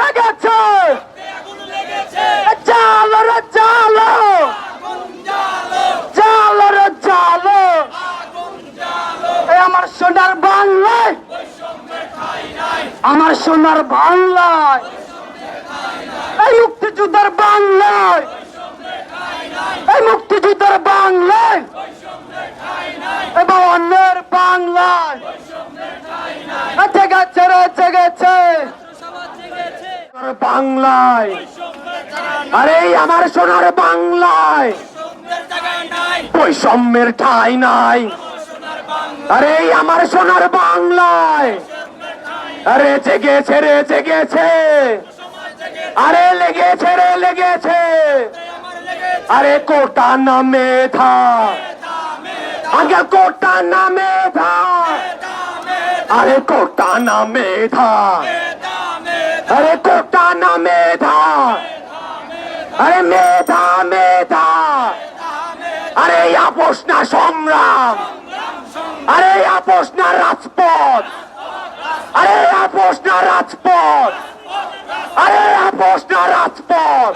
লেগেছে। জালো রে জালো। জালো। রে জালো। আমার সোনার বাংলায়। আমার সোনার বাংলায়। এই মুক্তিযুদ্ধের বাংলায়। এই মুক্তিযুদ্ধের বাংলায়। এবং অন্যের বাংলায়। জেগেছে রে জেগেছে। বাংলায়। আরে আমার সোনার বাংলায়। বৈষম্যের ঠাই নাই। আরে আমার সোনার বাংলায়। আরে, জেগেছে রে, জেগেছে। আরে, লেগেছে রে, লেগেছে। আরে, কোটা না মেধা। আগে কোটা না মেধা। আরে, কোটা না মেধা। আরে কোটা না মেধা। আরে মেধা মেধা। আরে আপোষ না সংগ্রাম আরে আপোষ না রাজপথ। আরে আপোষ না রাজপথ। আরে আপোষ না রাজপথ।